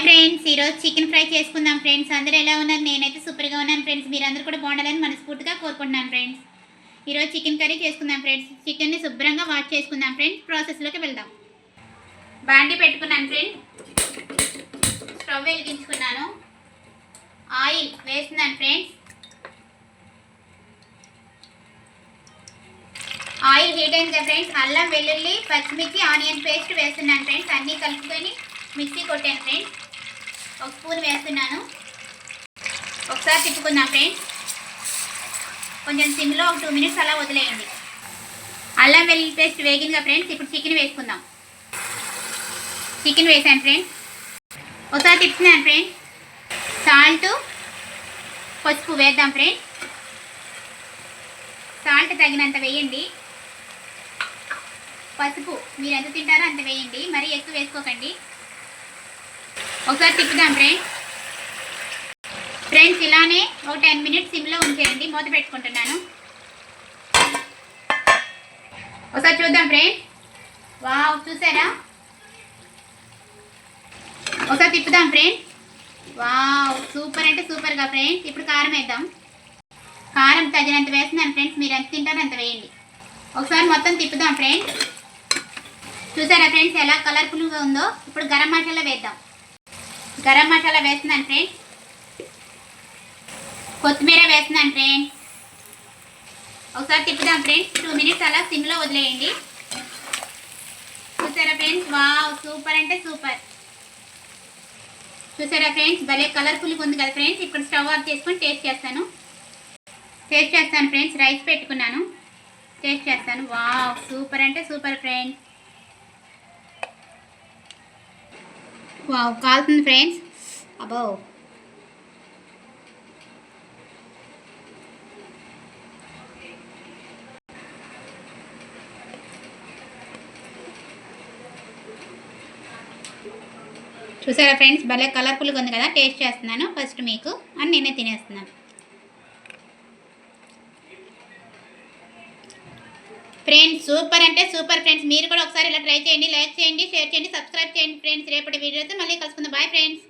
Hi friends ఈరోజు chicken fry చేసుకుందాం friends. అందరూ ఎలా ఉన్నారు? నేనైతే సూపర్గా ఉన్నాను ఫ్రెండ్స్. మీరందరూ కూడా బాగుండాలని మనస్ఫూర్తిగా కోరుకుంటున్నాను ఫ్రెండ్స్. ఈరోజు చికెన్ కర్రీ చేసుకుందాం ఫ్రెండ్స్. చికెన్ని శుభ్రంగా వాష్ చేసుకుందాం ఫ్రెండ్స్. ప్రాసెస్లోకి వెళ్దాం. బాండి పెట్టుకున్నాను ఫ్రెండ్స్. స్టవ్ వెలిగించుకున్నాను. ఆయిల్ వేస్తున్నాను ఫ్రెండ్స్. ఆయిల్ హీట్ అయింది ఫ్రెండ్స్. అల్లం వెల్లుల్లి పచ్చిమిర్చి ఆనియన్ పేస్ట్ వేస్తున్నాను ఫ్రెండ్స్. అన్నీ కలుపుకొని మిక్సీ కొట్టాను ఫ్రెండ్స్. ఒక స్పూన్ వేస్తున్నాను. ఒకసారి తిప్పుకుందాం ఫ్రెండ్స్ కొంచెం సిమ్లో ఒక టూ మినిట్స్ అలా వదిలేయండి. అల్లం వెల్లుల్లి పేస్ట్ వేగిందిగా ఫ్రెండ్స్ ఇప్పుడు చికెన్ వేసుకుందాం. చికెన్ వేసాను ఫ్రెండ్స్ ఒకసారి తిప్పుతున్నాను ఫ్రెండ్స్ సాల్ట్ పసుపు వేద్దాం ఫ్రెండ్స్ సాల్ట్ తగినంత వేయండి. పసుపు మీరు ఎంత తింటారో అంత వేయండి. మరీ ఎక్కువ వేసుకోకండి. ఒకసారి తిప్పుదాం ఫ్రెండ్స్ ఫ్రెండ్స్ ఇలానే ఒక టెన్ మినిట్స్ సిమ్లో ఉంచేయండి. మూత పెట్టుకుంటున్నాను. ఒకసారి చూద్దాం ఫ్రెండ్స్ వావ్ చూసారా? ఒకసారి తిప్పుదాం ఫ్రెండ్స్ వావ్ సూపర్ అంటే సూపర్గా ఫ్రెండ్స్ ఇప్పుడు కారం వేద్దాం. కారం తగినంత వేస్తున్నాను ఫ్రెండ్స్. మీరు ఎంత తింటారో అంత వేయండి. ఒకసారి మొత్తం తిప్పుదాం ఫ్రెండ్స్ చూసారా ఫ్రెండ్స్ ఎలా కలర్ఫుల్గా ఉందో? ఇప్పుడు గరం మసాలా వేద్దాం. గరం మసాలా వేస్తున్నాను ఫ్రెండ్స్ కొత్తిమీర వేస్తున్నాను ఫ్రెండ్స్ ఒకసారి తిప్పుదాం ఫ్రెండ్స్ టూ మినిట్స్ అలా సిమ్లో వదిలేయండి. చూసారా ఫ్రెండ్స్? వావ్ సూపర్ అంటే సూపర్. చూసారా ఫ్రెండ్స్? భలే కలర్ఫుల్గా ఉంది కదా ఫ్రెండ్స్? ఇప్పుడు స్టవ్ ఆఫ్ చేసుకొని టేస్ట్ చేస్తాను. టేస్ట్ చేస్తాను ఫ్రెండ్స్. రైస్ పెట్టుకున్నాను. టేస్ట్ చేస్తాను. వావ్ సూపర్ అంటే సూపర్ ఫ్రెండ్స్. వావ్ కాలుతుంది ఫ్రెండ్స్. అబ్బో. చూసారా ఫ్రెండ్స్? భలే కలర్ఫుల్గా ఉంది కదా టేస్ట్ చేస్తున్నాను. ఫస్ట్ మీకు అని నేనే తినేస్తున్నాను. ఫ్రెండ్స్ సూపర్ అంటే సూపర్ ఫ్రెండ్స్. మీరు కూడా ఒకసారి ఇలా ట్రై చేయండి లైక్ చేయండి షేర్ చేయండి సబ్స్క్రైబ్ చేయండి ఫ్రెండ్స్. రేపటి వీడియోతో మళ్ళీ కలుసుకుందాం. Bye friends.